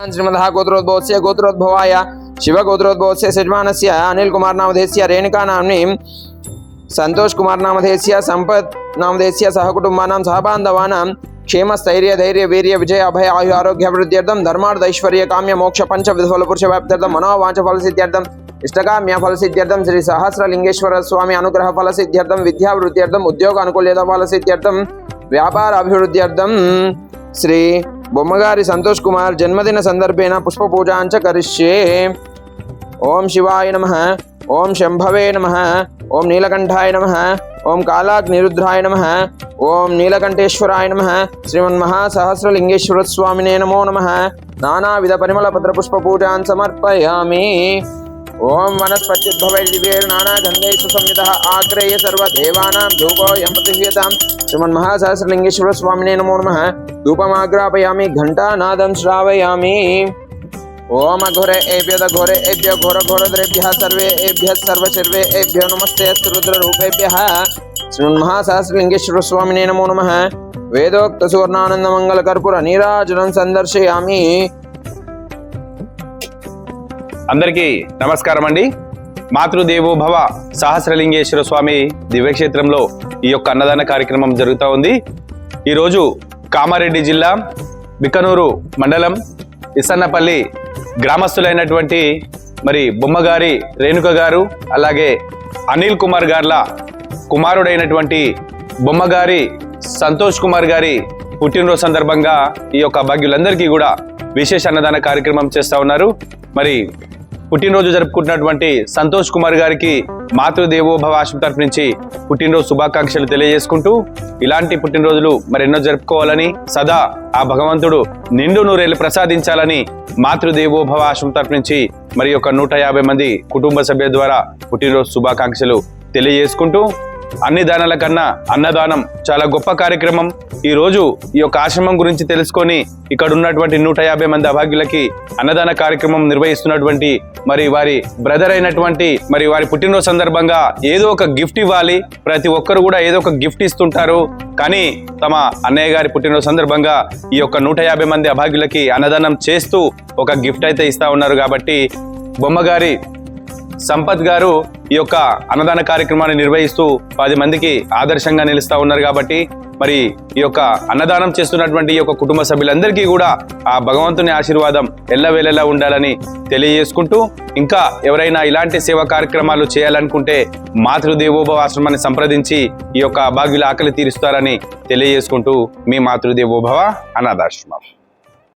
श्रीमदः गोत्रोद्भवस्य गोत्रोद्भवाय शिवगोत्रोद्भवस्य यजमानस्य अनिलकुमार नामधेयस्य रेणुका नाम्नीं सन्तोष कुमार नामधेयस्य सम्पत् नामधेयस्य सहकुटुम्बानां सहबान्धवानां क्षेमस्थैर्य धैर्य वीर्य विजय अभय आयु आरोग्याभिवृद्ध्यर्थं धर्मार्थैश्वर्य काम्य मोक्ष पंच विधफलपुरुषव्याप्त्यर्थं मनोवाञ्छफलसिद्ध्यर्थम् इष्टकाम्य फलसिद्ध्यर्थं श्री सहस्रलिङ्गेश्वर स्वामी अनुग्रह फलसिद्ध्यर्थं विद्यावृद्ध्यर्थम् उद्योग अनुकूल्यता फलसिद्ध्यर्थं వ్యాపార అభివృద్ధ్యర్థం శ్రీ బొమ్మగారి సంతోష్ కుమార్ జన్మదిన సందర్భేణ పుష్ప పూజాంచ కరిష్యే. ఓం శివాయ నమ ఓం శంభవే నమ ఓం నీలకంఠాయ నమ ఓం కాలాగ్నిరుద్రాయ నమ ఓం నీలకంఠేశ్వరాయ నమ శ్రీమన్మహాసహస్రలింగేశ్వర స్వామినే నమో. నమ నానావిధ పరిమళ పత్ర పుష్ప పూజాన్ సమర్పయామి. ओम वनस्पत्युद्भवैर्दिवेर् नानागन्धैः सुसंयुतः आग्रेय सर्वदेवानां श्रीमन महासहस्रलिंगेश्वर स्वामी नमो नम नमः। घंटा घण्टानादं श्रावयामी। ओम घोरे एभ्यद घोरे एभ्य घोर घोरद्रेभ्यः सर्वे एभ्य, सर्वशर्वे एभ्यो नमस्ते रुद्ररूपेभ्यः। श्रीमन्महासहस्रलिङ्गेश्वरस्वामिने नमो नम। वेदोक्तुवर्ण मंगलर्पूरनीराज सन्दर्शयामी అందరికీ నమస్కారం అండి. మాతృదేవో భవ సహస్రలింగేశ్వర స్వామి దివ్యక్షేత్రంలో ఈ యొక్క అన్నదాన కార్యక్రమం జరుగుతూ ఉంది. ఈరోజు కామారెడ్డి జిల్లా బిక్కనూరు మండలం ఇసన్నపల్లి గ్రామస్తులైనటువంటి మరి బొమ్మగారి రేణుక గారు అలాగే అనిల్ కుమార్ గార్ల కుమారుడైనటువంటి బొమ్మగారి సంతోష్ కుమార్ గారి పుట్టినరోజు సందర్భంగా ఈ యొక్క భాగ్యులందరికీ కూడా విశేష అన్నదాన కార్యక్రమం చేస్తూ ఉన్నారు. మరి పుట్టినరోజు జరుపుకుంటున్నటువంటి సంతోష్ కుమార్ గారికి మాతృదేవోభవ ఆశం తరఫు నుంచి పుట్టినరోజు శుభాకాంక్షలు తెలియజేసుకుంటూ ఇలాంటి పుట్టినరోజులు మరెన్నో జరుపుకోవాలని సదా ఆ భగవంతుడు నిండు నూరేళ్ళు ప్రసాదించాలని మాతృదేవోభవ ఆశం తరఫు నుంచి మరి ఒక నూట యాభై మంది కుటుంబ సభ్యుల ద్వారా పుట్టినరోజు శుభాకాంక్షలు తెలియజేసుకుంటూ అన్ని దానాల కన్నా అన్నదానం చాలా గొప్ప కార్యక్రమం. ఈ రోజు ఈ యొక్క ఆశ్రమం గురించి తెలుసుకొని ఇక్కడ ఉన్నటువంటి నూట యాభై మంది అభాగ్యులకి అన్నదాన కార్యక్రమం నిర్వహిస్తున్నటువంటి మరి వారి బ్రదర్ అయినటువంటి మరి వారి పుట్టినరోజు సందర్భంగా ఏదో ఒక గిఫ్ట్ ఇవ్వాలి. ప్రతి ఒక్కరు కూడా ఏదో ఒక గిఫ్ట్ ఇస్తుంటారు. కానీ తమ అన్నయ్య గారి పుట్టినరోజు సందర్భంగా ఈ యొక్క నూట యాభై మంది అభాగ్యులకి అన్నదానం చేస్తూ ఒక గిఫ్ట్ అయితే ఇస్తా ఉన్నారు. కాబట్టి బొమ్మగారి సంపత్ గారు ఈ యొక్క అన్నదాన కార్యక్రమాన్ని నిర్వహిస్తూ పది మందికి ఆదర్శంగా నిలుస్తా ఉన్నారు కాబట్టి మరి ఈ యొక్క అన్నదానం చేస్తున్నటువంటి ఈ యొక్క కుటుంబ సభ్యులందరికీ కూడా ఆ భగవంతుని ఆశీర్వాదం ఎల్లవేళలా ఉండాలని తెలియజేసుకుంటూ ఇంకా ఎవరైనా ఇలాంటి సేవా కార్యక్రమాలు చేయాలనుకుంటే మాతృదేవోభవ ఆశ్రమాన్ని సంప్రదించి ఈ యొక్క భాగ్యుల ఆకలి తీరుస్తారని తెలియజేసుకుంటూ మీ మాతృదేవోభవ అనాథాశ్రమం.